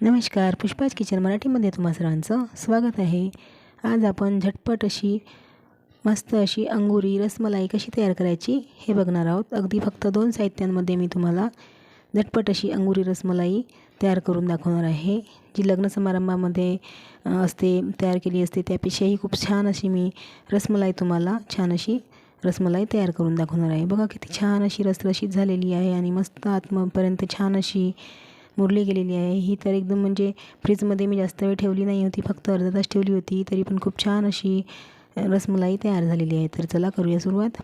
नमस्कार पुष्पाज किचन मराठीमध्ये तुम्हा सर्वांचं स्वागत आहे. आज आपण झटपट अशी मस्त अशी अंगुरी रसमलाई कशी तयार करायची हे बघणार आहोत. अगदी फक्त दोन साहित्यांमध्ये मी तुम्हाला झटपट अशी अंगुरी रसमलाई तयार करून दाखवणार आहे. जी लग्न समारंभामध्ये असते तयार केली असते त्यापेक्षाही खूप छान अशी मी रसमलाई तुम्हाला छान अशी रसमलाई तयार करून दाखवणार आहे. बघा किती छान अशी रसरशीत झालेली आहे आणि मस्त आत्मपर्यंत छान अशी मुरली गेलेली आहे. ही तर एकदम म्हणजे फ्रीजमध्ये मी जास्त वेळ ठेवली नाही होती. फक्त अर्धा तास ठेवली होती. तरी पण खूप छान अशी रसमलाई तयार झालेली आहे. तर चला करूया सुरुवात.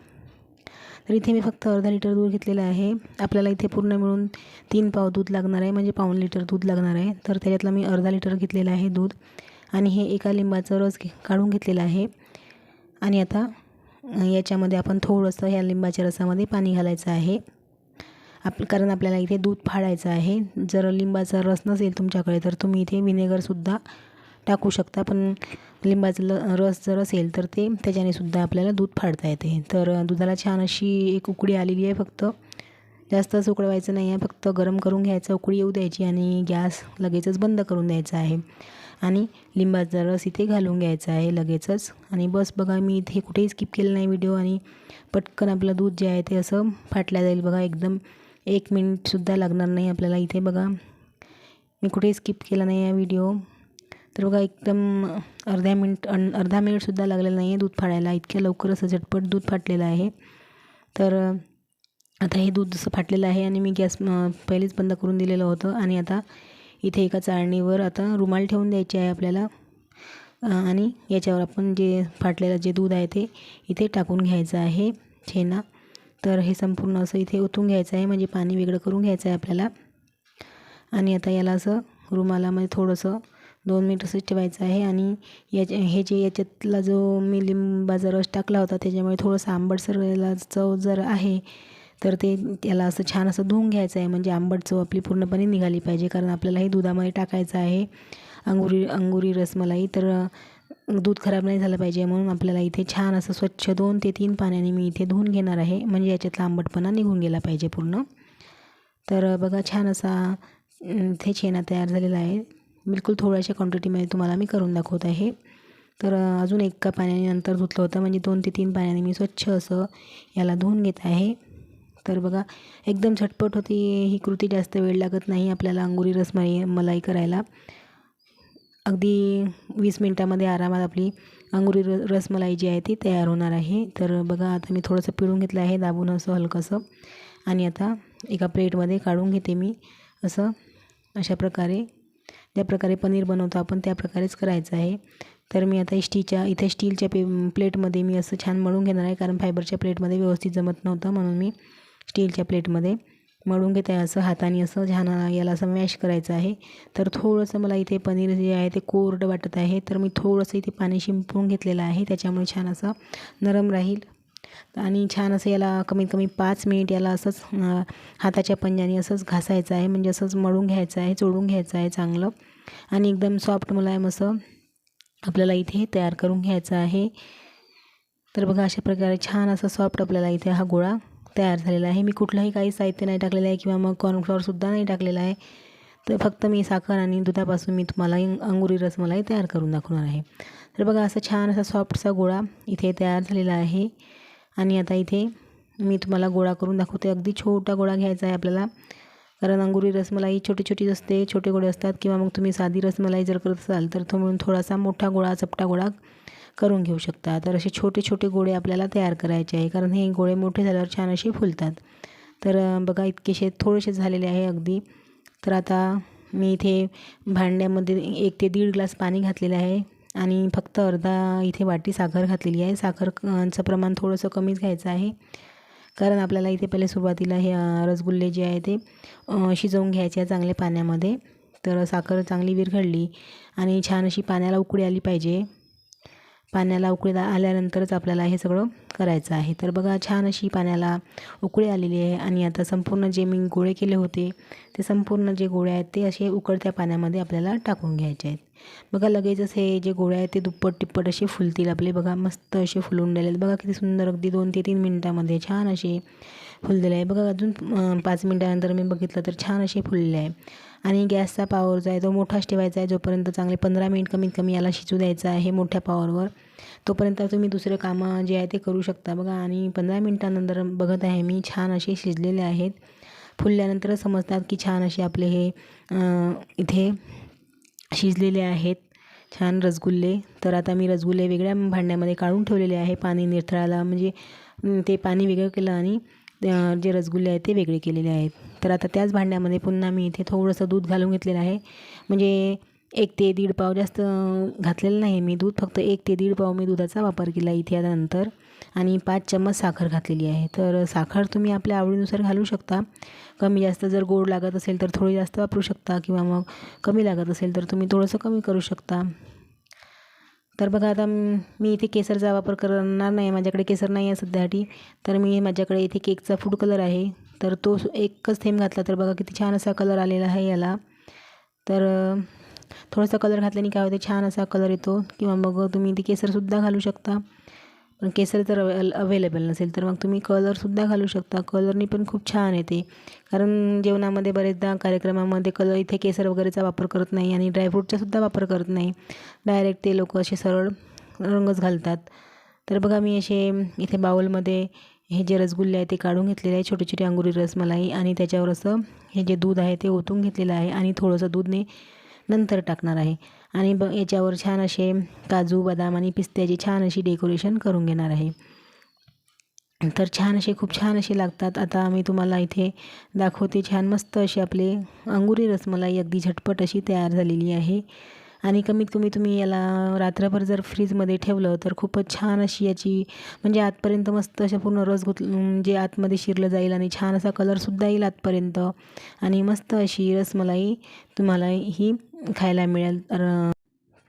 तर इथे मी फक्त अर्धा लिटर दूध घेतलेलं आहे. आपल्याला इथे पूर्ण मिळून तीन पाव दूध लागणार आहे. म्हणजे पाऊण लिटर दूध लागणार आहे. तर त्याच्यातला मी अर्धा लिटर घेतलेलं आहे दूध. आणि हे एका लिंबाचा रस घे काढून घेतलेला आहे. आणि आता याच्यामध्ये आपण थोडंसं ह्या लिंबाच्या रसामध्ये पाणी घालायचं आहे. आप कारण आपल्याला इथे दूध फाडायचं आहे. जर लिंबाचा रस नसेल तुमच्याकडे तर तुम्ही इथे विनेगरसुद्धा टाकू शकता. पण लिंबाचं ल रस जर असेल तर ते त्याच्याने सुद्धा आपल्याला दूध फाडता येते. तर दुधाला छान अशी एक उकडी आलेली आहे फक्त. जास्तच उकळवायचं नाही आहे. फक्त गरम करून घ्यायचं उकळी येऊ द्यायची आणि गॅस लगेचच बंद करून द्यायचा आहे. आणि लिंबाचा रस इथे घालून घ्यायचा आहे लगेचच. आणि बस बघा मी इथे कुठेही स्किप केलं नाही व्हिडिओ आणि पटकन आपलं दूध जे आहे ते असं फाटल्या जाईल बघा. एकदम एक मिनिटसुद्धा लागणार नाही आपल्याला इथे बघा. मी कुठेही स्किप केला नाही आहे व्हिडिओ तर बघा एकदम अर्ध्या मिनिट अन अर्धा मिनिटसुद्धा लागलेला नाही आहे दूध फाडायला. इतक्या लवकर असं झटपट दूध फाटलेलं आहे. तर आता हे दूध जसं फाटलेलं आहे आणि मी गॅस पहिलेच बंद करून दिलेलं होतं आणि आता इथे एका चाळणीवर आता रुमाल ठेवून द्यायचे आहे आपल्याला. आणि याच्यावर आपण जे फाटलेलं जे दूध आहे ते इथे टाकून घ्यायचं आहे. छेना. तर हे संपूर्ण असं इथे ओतून घ्यायचं आहे. म्हणजे पाणी वेगळं करून घ्यायचं आहे आपल्याला. आणि आता याला असं रुमालामध्ये थोडंसं दोन मिनिट असंच ठेवायचं आहे. आणि याच्या हे जे याच्यातला जो मी लिंबाचा रस टाकला होता त्याच्यामुळे थोडंसं आंबटसर याला चव जर आहे तर ते त्याला असं छान असं धुवून घ्यायचं आहे. म्हणजे आंबट चव आपली पूर्णपणे निघाली पाहिजे. कारण आपल्याला हे दुधामध्ये टाकायचं आहे. अंगुरी अंगुरी रसमलाई तर दूध खराब नाही झालं पाहिजे म्हणून आपल्याला इथे छान असं स्वच्छ दोन ते तीन पाण्याने मी इथे धुवून घेणार आहे. म्हणजे याच्यातला आंबटपणा निघून गेला पाहिजे पूर्ण. तर बघा छान असा इथे छेना तयार झालेला आहे. बिलकुल थोड्याशा क्वांटिटीमध्ये तुम्हाला मी करून दाखवत आहे. तर अजून एका पाण्याने नंतर धुतलं होतं. म्हणजे दोन ते तीन पाण्याने मी स्वच्छ असं याला धुवून घेत आहे. तर बघा एकदम झटपट होती ही कृती. जास्त वेळ लागत नाही आपल्याला अंगुरी रसमलाई मलाई करायला. अगदी वीस मिनटामध्ये आरामात आपली अंगुरी र रसमलाई जी आहे ती तयार होणार आहे. तर बघा आता मी थोडंसं पिळून घेतलं आहे दाबून असं हलकंसं. आणि आता एका प्लेटमध्ये काढून घेते मी असं अशा प्रकारे. ज्या प्रकारे पनीर बनवतो आपण त्या प्रकारेच करायचं आहे. तर मी आता स्टीच्या इथे स्टीलच्या पे प्लेटमध्ये मी असं छान मळून घेणार आहे कारण फायबरच्या प्लेटमध्ये व्यवस्थित जमत नव्हतं म्हणून मी स्टीलच्या प्लेटमध्ये मळून घेत आहे असं हाताने असं छान याला असं मॅश करायचं आहे. तर थोडंसं मला इथे पनीर जे आहे ते कोरडं वाटत आहे. तर मी थोडंसं इथे पाणी शिंपून घेतलेलं आहे. त्याच्यामुळे छान असं नरम राहील. आणि छान असं याला कमीत कमी पाच मिनिट याला असंच हाताच्या पंजाने असंच घासायचं आहे. म्हणजे असंच मळून घ्यायचं आहे चोळून घ्यायचं आहे चांगलं. आणि एकदम सॉफ्ट मुलायम असं आपल्याला इथे तयार करून घ्यायचं आहे. तर बघा अशा प्रकारे छान असा सॉफ्ट आपल्याला इथे हा गोळा तयार झालेला आहे. मी कुठलंही काही साहित्य नाही टाकलेलं आहे किंवा मग कॉर्नफ्लॉवरसुद्धा नाही टाकलेलं आहे. तर फक्त मी साखर आणि दुधापासून मी तुम्हाला अंगुरी रसमलाई तयार करून दाखवणार आहे. तर बघा असा छान असा सॉफ्टसा गोळा इथे तयार झालेला आहे. आणि आता इथे मी तुम्हाला गोळा करून दाखवते. अगदी छोटा गोळा घ्यायचा आहे आपल्याला. कारण अंगुरी रसमलाई छोटी छोटी असते छोटे गोळे असतात. किंवा मग तुम्ही साधी रसमलाई जर करत असाल तर तो म्हणून थोडासा मोठा गोळा चपटा गोळा करून घेऊ शकता. तर असे छोटे छोटे गोळे आपल्याला तयार करायचे आहे. कारण हे गोळे मोठे झाल्यावर छान असे फुलतात. तर बघा इतकेसे थोडेसे झालेले आहे अगदी. तर आता मी इथे भांड्यामध्ये एक ते दीड ग्लास पाणी घातलेलं आहे. आणि फक्त अर्धा इथे वाटी साखर घातलेली आहे. साखरचं प्रमाण थोडंसं कमीच घ्यायचं आहे. कारण आपल्याला इथे पहिले सुरुवातीला हे रसगुल्ले जे आहे ते शिजवून घ्यायचे आहे चांगल्या पाण्यामध्ये. तर साखर चांगली विरघळली आणि छान अशी पाण्याला उकळी आली पाहिजे. पाण्याला उकळीला आल्यानंतरच आपल्याला हे सगळं करायचं आहे. तर बघा छान अशी पाण्याला उकळी आलेली आहे आणि आता संपूर्ण जे मी गोळे केले होते ते संपूर्ण जे गोळे आहेत ते असे उकळत्या पाण्यामध्ये आपल्याला टाकून घ्यायचे आहेत. बघा लगेचच हे जे गोळे आहेत ते दुप्पट टिप्पट असे फुलतील आपले. बघा मस्त असे फुलून राहिले आहेत. बघा किती सुंदर अगदी दोन ते तीन मिनटामध्ये छान असे फुललेले आहे. बघा अजून पाच मिनटानंतर मी बघितलं तर छान असे फुलले आहे. आणि गॅसचा पावर जो आहे तो मोठाच ठेवायचा आहे. जोपर्यंत चांगले पंधरा मिनिट कमीत कमी याला शिजू द्यायचं आहे मोठ्या पावरवर तोपर्यंत तुम्ही दुसरे कामं जे आहे ते करू शकता बघा. आणि पंधरा मिनटानंतर बघत आहे मी छान असे शिजलेले आहेत. फुलल्यानंतर समजतात की छान असे आपले हे इथे शिजलेले आहेत. छान रसगुल्ले. तर आता मी रसगुल्ले वेगळ्या भांड्यामध्ये काढून ठेवलेले आहे. पाणी निरथळायला म्हणजे ते पाणी वेगळं केलं आणि जे रसगुल्ले आहेत ते वेगळे केलेले आहेत. तर आता त्याच भांड्यामध्ये पुन्हा मी इथे थोडंसं दूध घालून घेतलेलं आहे. म्हणजे एक ते दीड पाव जास्त घातलेलं नाही मी दूध फक्त एक ते दीड पाव मी दुधाचा वापर केला इथे नंतर. आणि पाच चम्मच साखर घातलेली आहे. तर साखर तुम्ही आपल्या आवडीनुसार घालू शकता. कमी जास्त जर गोड लागत असेल तर थोडी जास्त वापरू शकता किंवा मग कमी लागत असेल तर तुम्ही थोडंसं कमी करू शकता. तर बघा आता मी इथे केसरचा वापर करणार नाही माझ्याकडे केसर नाही आहे सध्यासाठी. तर मी माझ्याकडे इथे केकचा फूड कलर आहे. तर तो एकच थेंब घातला तर बघा किती छान असा कलर आलेला आहे याला. तर थोडासा कलर घातल्याने काय होते छान असा कलर येतो. किंवा मग तुम्ही ते केसरसुद्धा घालू शकता. पण केसर जर अवेलेबल नसेल तर मग तुम्ही कलरसुद्धा घालू शकता. कलरनी पण खूप छान येते. कारण जेवणामध्ये बरेचदा कार्यक्रमामध्ये कलर इथे केसर वगैरेचा वापर करत नाही आणि ड्रायफ्रूटचासुद्धा वापर करत नाही. डायरेक्ट ते लोक असे सरळ रंगच घालतात. तर बघा मी असे इथे बाउलमध्ये हे जे रसगुल्ले आहे ते काढून घेतलेले आहे छोटे छोटे अंगुरी रसमलाई आणि त्याच्यावर असं हे जे दूध आहे ते ओतून घेतलेलं आहे. आणि थोडंसं दूधने नंतर टाकणार आहे. आणि ब याच्यावर छान असे काजू बदाम आणि पिस्त्याची छान अशी डेकोरेशन करून घेणार आहे. तर छान असे खूप छान असे लागतात. आता मी तुम्हाला इथे दाखवते छान मस्त असे आपले अंगुरी रसमलाई अगदी झटपट अशी तयार झालेली आहे. आणि कमीत कमी तुम्ही याला रात्रभर जर फ्रीजमध्ये ठेवलं तर खूपच छान अशी याची म्हणजे आतपर्यंत मस्त अशा पूर्ण रस गुत जे आतमध्ये शिरलं जाईल आणि छान असा कलरसुद्धा येईल आतपर्यंत. आणि मस्त अशी रसमलाई तुम्हाला ही खायला मिळेल. तर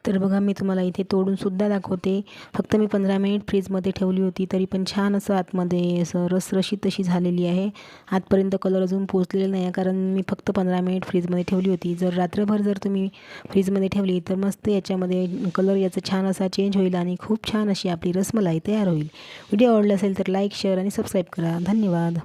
तर बघा मी तुम्हाला इथे तोडूनसुद्धा दाखवते. फक्त मी पंधरा मिनिट फ्रीजमध्ये ठेवली होती तरी पण छान असं आतमध्ये असं रसरशीत तशी झालेली आहे. आतपर्यंत कलर अजून पोचलेला नाही आहे कारण मी फक्त पंधरा मिनिट फ्रीजमध्ये ठेवली होती. जर रात्रभर जर तुम्ही फ्रीजमध्ये ठेवली तर मस्त याच्यामध्ये कलर याचा छान असा चेंज होईल आणि खूप छान अशी आपली रसमलाई तयार होईल. व्हिडिओ आवडला असेल तर लाईक शेअर आणि सबस्क्राईब करा. धन्यवाद.